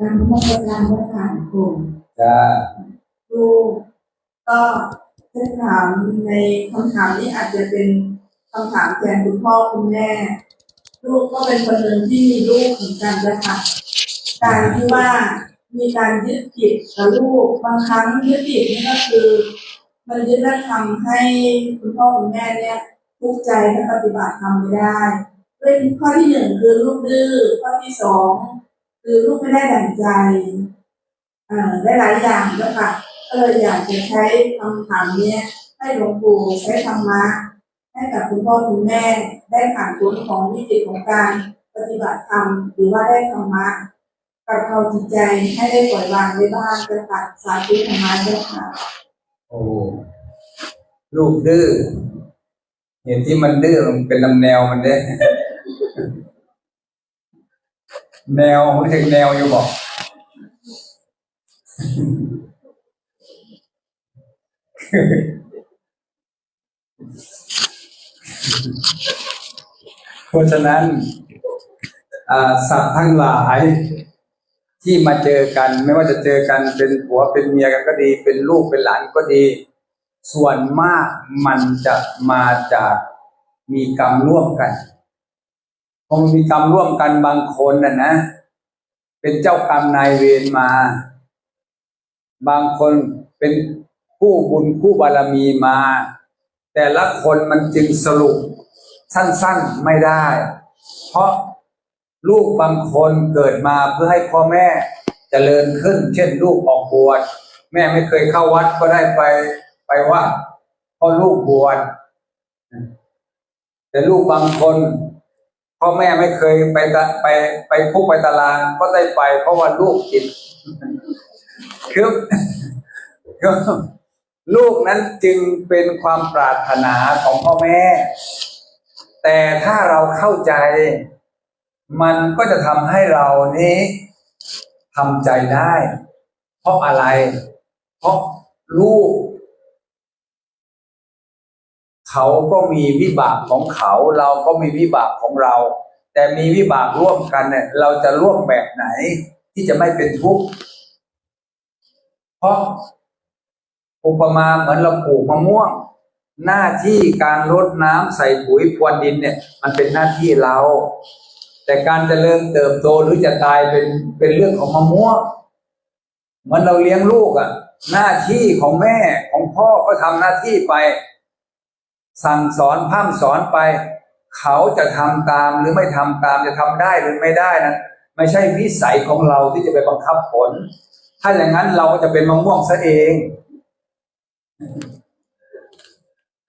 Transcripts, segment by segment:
การพบการวัฒนธรรมกลุ่มจะลูกก็จะถามในคำถามนี้อาจจะเป็นคำถามแทนคุณพ่อคุณแม่ ลูกก็เป็นคนหนึ่งที่มีลูกเหมือนกันนะคะการที่ว่ามีการยึดผิดกับลูกบางครั้งยึดผิดนี่ก็คือ มันยึดและทำให้คุณพ่อคุณแม่เนี่ยทุกข์ใจและปฏิบัติทำไม่ได้ด้วยข้อที่หนึ่งคือลูกดื้อข้อที่สอง คือลูกไม่ได้ดั่งใจอ่าได้หลายอย่างแล้วค่ะก็เลยอยากจะใช้คำถามเนี้ยให้หลวงปู่ใช้ธรรมะให้กับคุณพ่อคุณแม่ได้ผ่านพ้นของวิกฤตของการปฏิบัติธรรมหรือว่าได้ธรรมะกับเราจิตใจให้ได้ปล่อยวางได้บ้างจะตัดสาธุธรรมะด้วยค่ะโอ้ลูกดื้อเหตุที่มันดื้อมันเป็นลำแนวมันเด้ แนวมันถึงแนวอยู่บอก เพราะฉะนั้นอ่าสัตว์ทั้งหลายที่มาเจอกันไม่ว่าจะเจอกันเป็นผัวเป็นเมียกันก็ดี เป็นลูกเป็นหลานก็ดี ส่วนมากมันจะมาจากมีกรรมร่วมกัน พอมันมีกรรมร่วมกันบางคนน่ะนะ เป็นเจ้ากรรมนายเวรมา บางคนเป็นผู้บุญผู้บารมีมา แต่ละคนมันจึงสรุปสั้นๆไม่ได้ เพราะลูกบางคนเกิดมาเพื่อให้พ่อแม่เจริญขึ้น เช่นลูกออกบวชแม่ไม่เคยเข้าวัดก็ได้ไปไปวัดเพราะลูกบวชแต่ลูกบางคน พ่อแม่ไม่เคยไปตะไปไปคุกไปตารางก็ได้ไป เพราะว่าลูกจิตคือคือลูกนั้นจึงเป็นความปรารถนาของพ่อแม่ แต่ถ้าเราเข้าใจ มันก็จะทำให้เรานี้ทำใจได้ เพราะอะไร เพราะลูก เขาก็มีวิบากของเขา เราก็มีวิบากของเรา แต่มีวิบากร่วมกันเนี่ย เราจะร่วมแบบไหนที่จะไม่เป็นทุกข์เพราะอุปมาเหมือนเราปลูกมะม่วง หน้าที่การรดน้ำใส่ปุ๋ยพรวนดินเนี่ย มันเป็นหน้าที่เรา แต่การเจริญเติบโตหรือจะตายเป็นเป็นเรื่องของมะม่วงเหมือนเราเลี้ยงลูกอะ่ะ หน้าที่ของแม่ของพ่อก็ทำหน้าที่ไป สั่งสอนพร่ำสอนไป เขาจะทำตามหรือไม่ทำตามจะทำได้หรือไม่ได้นะไม่ใช่วิสัยของเราที่จะไปบังคับผล ถ้าอย่างนั้นเราก็จะเป็นมะม่วงซะเอง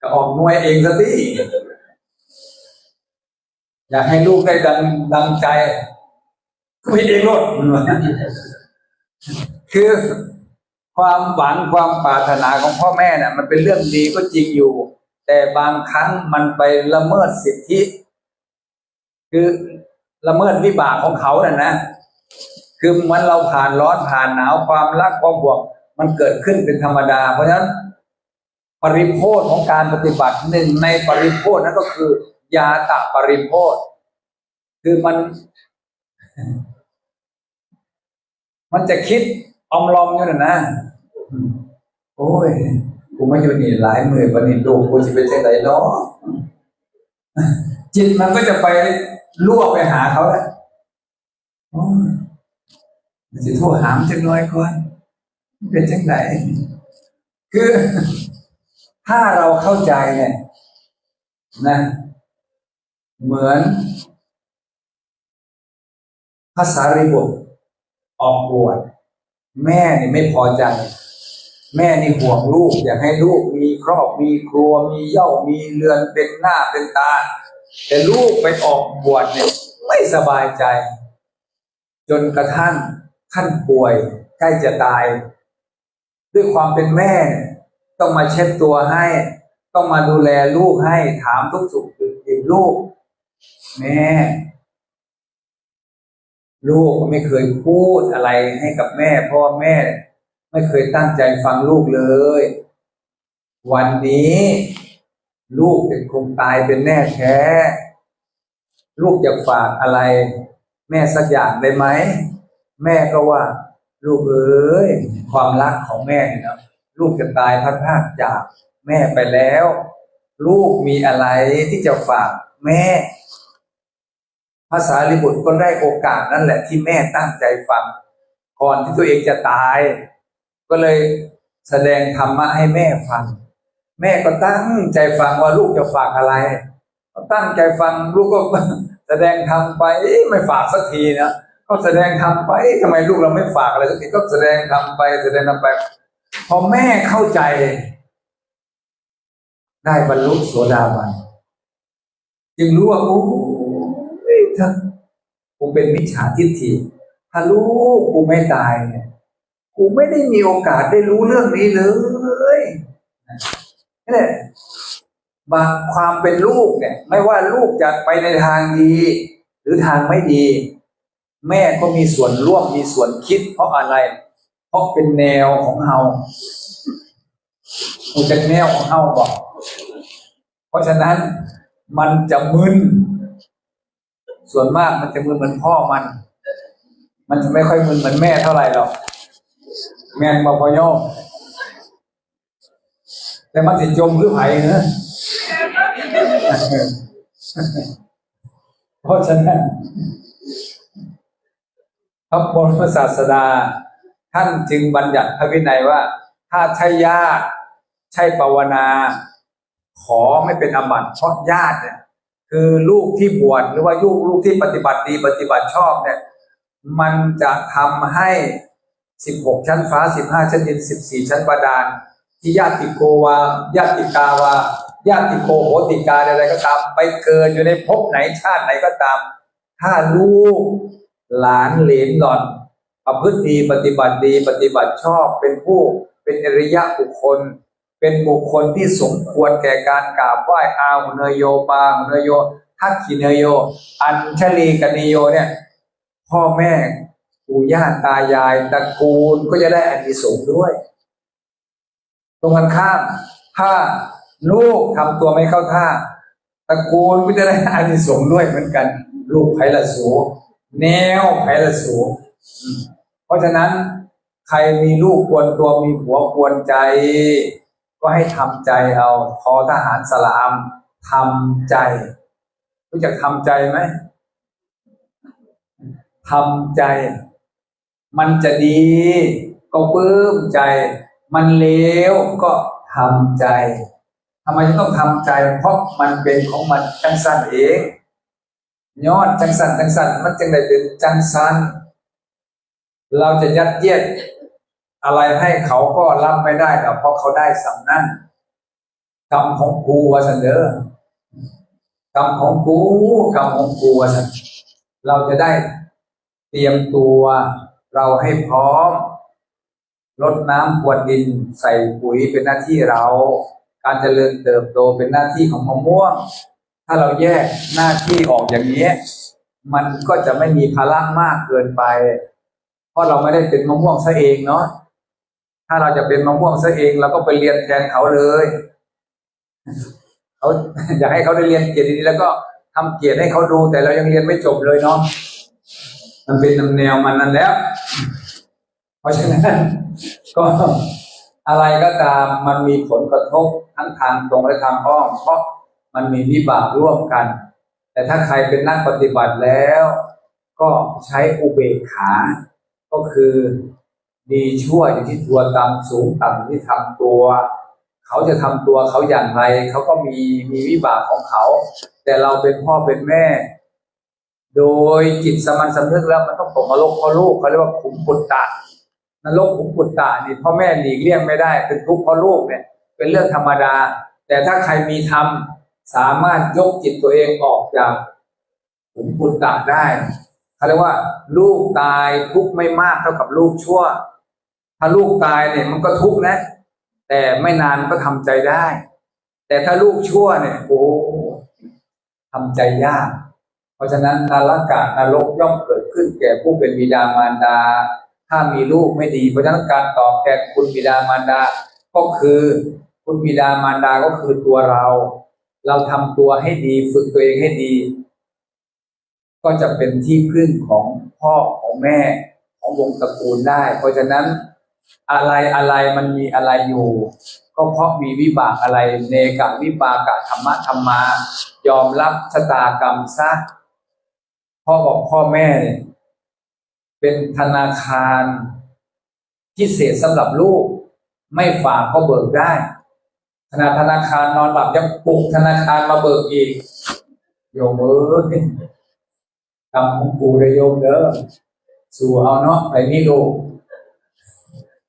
ก็ออกนวยเองซะที่อยากให้ลูกได้ดังดังใจก็ผิดเองหมดคือความหวังความปรารถนาของพ่อแม่เนี่ยมันเป็นเรื่องดีก็จริงอยู่ แต่บางครั้งมันไปละเมิดสิทธิ คือละเมิดวิบากของเขาน่ะนะ คือมือนเราผ่านร้อนผ่านหนาวความรักความบวก มันเกิดขึ้นเป็นธรรมดา เพราะฉะนั้น ปริโภทของการปฏิบัติหนึ่งในปริโภทนั้นก็คือยาตะปริโภทคือมัน มันจะคิดออมลอมอยู่น่ะนะ โอ้ย กูมาอยู่นี่หลายหมื่นวันนี้ดูกูจะเป็นเช่นไรเนาะจิตมันก็จะไปล่วไปหาเขาแล้วโอ้ยมันจะโทรหามจังน้อยก่อนเป็นจังไหนคือถ้าเราเข้าใจเนี่ยนะ เหมือนภาษาริบุตรออกบวชแม่นี่ไม่พอใจ แม่นี่ห่วงลูก อยากให้ลูกมีครอบมีครัวมีเย่ามีเรือนเป็นหน้าเป็นตา แต่ลูกไปออกบวชเนี่ยไม่สบายใจ จนกระทั่งท่านป่วยใกล้จะตาย ด้วยความเป็นแม่เนี่ยต้องมาเช็ดตัวให้ ต้องมาดูแลลูกให้ถามทุกสุขดิบลูก แม่ลูกไม่เคยพูดอะไรให้กับแม่เพราะว่าแม่ ไม่เคยตั้งใจฟังลูกเลย วันนี้ ลูกเป็นคงตายเป็นแน่แท้ ลูกอยากฝากอะไร แม่สักอย่างได้ไหม แม่ก็ว่า ลูกเอ้ยความรักของแม่เนี่ยนะลูกจะตายพัดพากจากแม่ไปแล้ว ลูกมีอะไรที่จะฝากแม่ภาษาลิบุตรก็ได้โอกาสนั่นแหละที่แม่ตั้งใจฟัง ก่อนที่ตัวเองจะตาย ก็เลยแสดงธรรมะให้แม่ฟัง แม่ก็ตั้งใจฟังว่าลูกจะฝากอะไรก็ตั้งใจฟังลูกก็แสดงธรรมไปไม่ฝากสักทีนะก็แสดงธรรมไปเอ๊ะทำไมลูกเราไม่ฝากอะไรสักทีก็แสดงธรรมไป แสดงธรรมไป พอแม่เข้าใจ ได้บรรลุโสดาบันจึงรู้ว่าโอ้ยถ้ากูเป็นมิจฉาทิฏฐิถ้าลูกกูไม่ตายเนี่ย กูไม่ได้มีโอกาสได้รู้เรื่องนี้เลยนี่แหละบางความเป็นลูกเนี่ย ไม่ว่าลูกจะไปในทางดี หรือทางไม่ดี แม่ก็มีส่วนร่วมมีส่วนคิด เพราะอะไร เพราะเป็นแนวของเฮามันจะแนวของเฮาบอก เพราะฉะนั้นมันจะมึนส่วนมากมันจะมึนเหมือนพ่อมัน มันจะไม่ค่อยมึนเหมือนแม่เท่าไหร่หรอก แม่นบอกพอยอแต่มันสิจมหรือไผ่เนอะเพราะฉะนั้นพระบรมศาสดา ท่านจึงบัญญัติพระวินัยว่า ถ้าใช่ญาติใช่ภาวนา ขอไม่เป็นอบัติเพราะญาติเนี่ย คือลูกที่บวชหรือว่าลูกลูกที่ปฏิบัติดีปฏิบัติชอบเนี่ย มันจะทำให้ สิบหกชั้นฟ้าสิบห้าชั้นดินสิบสี่ชั้นบาดาลที่ญาติโกวาญาติกาวาญาติโกโหติกาอะไรก็ตาม ไปเกินอยู่ในภพไหนชาติไหนก็ตาม ถ้าลูกหลานเหลนหล่อนประพฤติดีปฏิบัติดีปฏิบัติชอบเป็นผู้เป็นอริยะบุคคล เป็นบุคคลที่สมควรแก่การกราบไหว้อาหุเนยโยปาหุเนยโยทักขิเนยโย อัญชลีกนิโยเนี่ย พ่อแม่ ปู่ย่าตายายตระกูลก็จะได้อานิสงส์ด้วย ตรงกันข้าม ถ้าลูกทำตัวไม่เข้าท่าตระกูลก็จะได้อานิสงส์ด้วยเหมือนกัน ลูกไผ่ละสูแนวไผ่ละสูอืมเพราะฉะนั้นใครมีลูกควรตัวมีผัวควรใจ ก็ให้ทำใจเอาทอทหารสลามทำใจ รู้จักทำใจไหมทำใจ มันจะดีก็ปลื้มใจ มันเลวก็ทำใจทำไมจะต้องทำใจ เพราะมันเป็นของมันจังสันเองยอนจังสันจังสันมันจึงได้เป็นจังสันเราจะยัดเยียดอะไรให้เขาก็รับไม่ได้หรอกเพราะเขาได้สำนั่นกรรมของกูวะสันเดอกรรมของกูกรรมของกูวะสันเราจะได้เตรียมตัว เราให้พร้อมรดน้ำพรวนดินใส่ปุ๋ยเป็นหน้าที่เรา การเจริญเติบโตเป็นหน้าที่ของมะม่วง ถ้าเราแยกหน้าที่ออกอย่างนี้ มันก็จะไม่มีภาระมากเกินไป เพราะเราไม่ได้เป็นมะม่วงซะเองเนาะถ้าเราจะเป็นมะม่วงซะเองเราก็ไปเรียนแทนเขาเลยเขาอยากให้เขาได้เรียนเกียรติดีแล้วก็ทำเกียรติให้เขาดูแต่เรายังเรียนไม่จบเลยเนาะ มันเป็นนำแนวมันนั่นแล้ว เพราะฉะนั้นก็อะไรก็ตามมันมีผลกระทบทั้งทางตรงและทางอ้อมเพราะมันมีวิบากร่วมกัน แต่ถ้าใครเป็นนักปฏิบัติแล้ว ก็ใช้อุเบกขา ก็คือดีชั่วอยู่ที่ตัวต่ำสูงต่ำที่ทำตัว เขาจะทำตัวเขาอย่างไร เขาก็มีมีวิบากของเขา แต่เราเป็นพ่อเป็นแม่ โดยจิตสมัญสำนึกแล้วมันต้องตกนรกเพราะลูกเขาเรียกว่าขุมปุตตะนรกขุมปุตตะนี่พ่อแม่หลีกเลี่ยงไม่ได้เป็นทุกข์เพราะลูกเนี่ย เป็นเรื่องธรรมดา แต่ถ้าใครมีธรรมสามารถยกจิตตัวเองออกจากขุมปุตตะได้เขาเรียกว่า ลูกตายทุกข์ไม่มากเท่ากับลูกชั่ว ถ้าลูกตายเนี่ยมันก็ทุกข์นะ แต่ไม่นานมันก็ทำใจได้ แต่ถ้าลูกชั่วเนี่ยโอ้ทำใจยาก เพราะฉะนั้นนรกะนรกย่อมเกิดขึ้นแก่ผู้เป็นบิดามารดา ถ้ามีลูกไม่ดี เพราะฉะนั้นการตอบแทนคุณบิดามารดา ก็คือคุณบิดามารดาก็คือตัวเรา เราทำตัวให้ดีฝึกตัวเองให้ดี ก็จะเป็นที่พึ่งของพ่อของแม่ของวงตระกูลได้ เพราะฉะนั้นอะไรอะไรมันมีอะไรอยู่ ก็เพราะมีวิบากอะไรเนกะวิบากะธรรมะธรรมายอมรับชะตากรรมซะ พ่อบอกพ่อแม่เนี่ยเป็นธนาคารพิเศษสำหรับลูก ไม่ฝากก็เบิกได้ขณะธนาคารนอนหลับยังปลุกธนาคารมาเบิกอีกโยมเอ้ยกรรมของกูเลยโยมเด้อสู่เอาเนาะไปนี่ลูก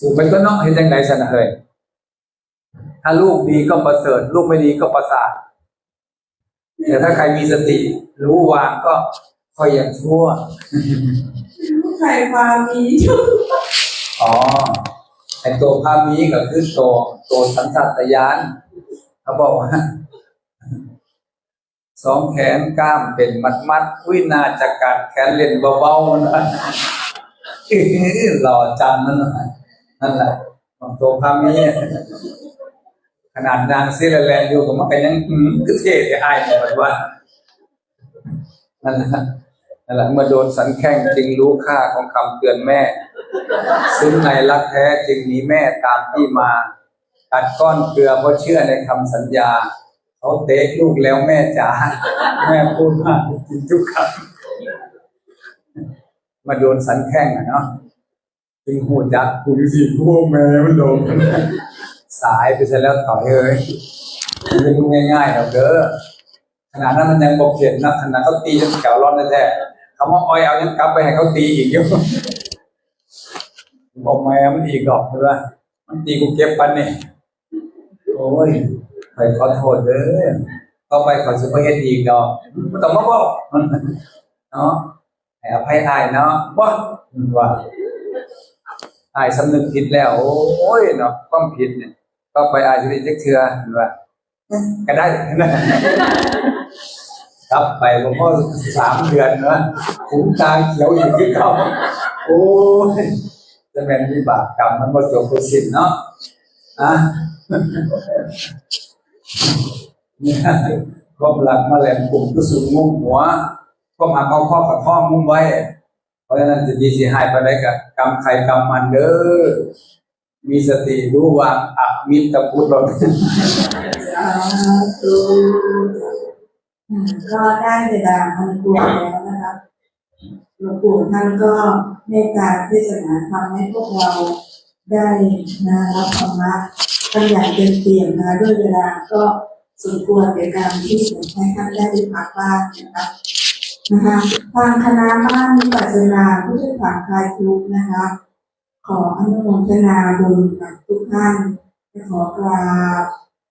สู่ไปก็เนาะเห็นจังไดสนะเฮ้ยถ้าลูกดีก็ประเสริฐ ลูกไม่ดีก็ประสาทแต่ถ้าใครมีสติ รู้วางก็ ค่อยอย่างชั่วใครความมีอ๋อไอตัวภาพนี้ก็คือตัวตัวสัญชาตญาณเขาบอกว่าสองแขนกล้ามเป็นมัดมัดๆวินาจะกัดแขนเล่นเบาๆนะอื้อหล่อจังนั่นน่ะนั่นแหละตัวภาพนี้ขนาดนางซิลแลนด์อยู่กับมันก็ยังอื้อคือเท่ที่อายหมดว่านั่นแหละ นั่นแหละเมื่อโดนสันแข้งจึงรู้ค่าของคำเตือนแม่ ซึ่งในรักแท้จึงมีแม่ตามที่มาตัดก้อนเกลือเพราะเชื่อในคำสัญญาเขาเตะลูกแล้วแม่จ๋าแม่พูดว่าจริงทุกคำมาโดนสันแข้งอะเนาะจึงหูจักกูสิพวกแม่มันโดนสายไปซะแล้วต่อยเอ้ยไม่รู้ง่ายๆหรอกเด้อขนาดนั้นมันยังบอกเขียนนะขนาดเขาตีจนแถวร้อนแท้ๆ เขามาอ้อยเอายังกลับไปให้เขาตีอีกอยู่บอกแม่มันอีกดอกใช่ปะมันตีกูเก็บปันนี่โอ้ยไปขอโทษเด้อก็ไปขอสุภเฮ็ดอีกดอกไม่ต้องมาบอกเนาะให้อภัยอายเนาะบ่ว่าอายสำนึกผิดแล้ว โอ้ยเนาะความผิดเนี่ยก็ไปอายสิได้จักเทื่อเห็นว่าก็ได้ ครับไปหลวงพ่อสามเดือนนะขุมตาเขียวอยู่ที่เขาโอ้ยจะเป็นวิบากกรรมมันบ่จบบ่สิ้นเนาะอะเนี่ยความหลักมาแหลมกลุ่มก็สูงงุ้มหัว ก็มาเอาข้อกับข้อมุ้มไว้ เพราะฉะนั้นจะดีสิหายไปได้กับกรรมใครกรรมมันเด้อมีสติรู้ว่าอมิตรพุทธเราสาธุอืม ก็ได้เวลาอันควรแล้วนะครับหลวงปู่ท่านก็เมตตาเทศนาทำให้พวกเราได้นะรับธรรมะกันอย่างเต็มเปี่ยมนะด้วยเวลาก็สมควรแก่การที่ผมให้ท่านได้ไปพักบ้างนะครับนะคะทางคณะบ้านวิปัสสนาผู้ช่วยผ่านคลายทุกนะคะ ขออนุโมทนาบุญกับทุกท่านขอกราบ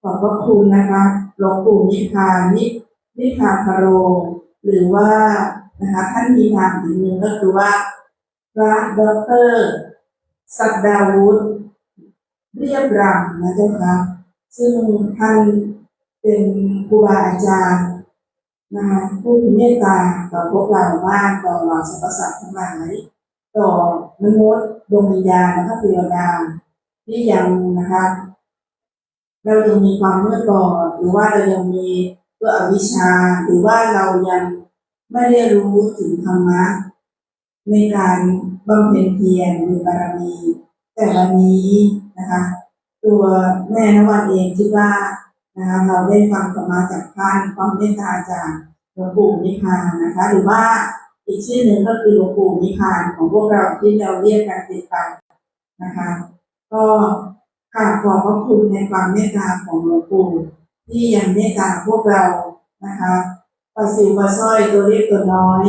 ขอบพระคุณนะคะหลวงปู่นิพานิ นิพาคาโรหรือว่านะคะท่านมีนามอีกหนึ่งก็คือว่าพระด็อกเตอร์สักดาวุฒิเรียบรำนะเจ้าค่ะซึ่งท่านเป็นครูบาอาจารย์นะคะผู้มีเมตตาต่อพวกเรามากต่อเหล่าสรรพสัตว์ทั้งหลายต่อมนุษย์ดวงวิญญาณนะคะเทวดาที่ยังนะคะเรายังมีความมืดบอดหรือว่าเรายังมี ตัวอวิชชาหรือว่าเรายังไม่ได้รู้ถึงธรรมะ ในการบำเพ็ญเพียรมีบารมี แต่วันนี้นะคะ ตัวแม่นวันเองคิดว่านะคะเราได้ฟังธรรมะจากท่านความเมตตาจากหลวงปู่นิพานนะคะ หรือว่าอีกชื่อหนึ่งก็คือหลวงปู่นิพานของพวกเราที่เราเรียกกันติดปากนะคะ ก็กราบขอบพระคุณในความเมตตาของหลวงปู่ ที่ยังเมตตาพวกเรานะคะปลาสิวปลาสร้อยตัวเล็กตัวน้อย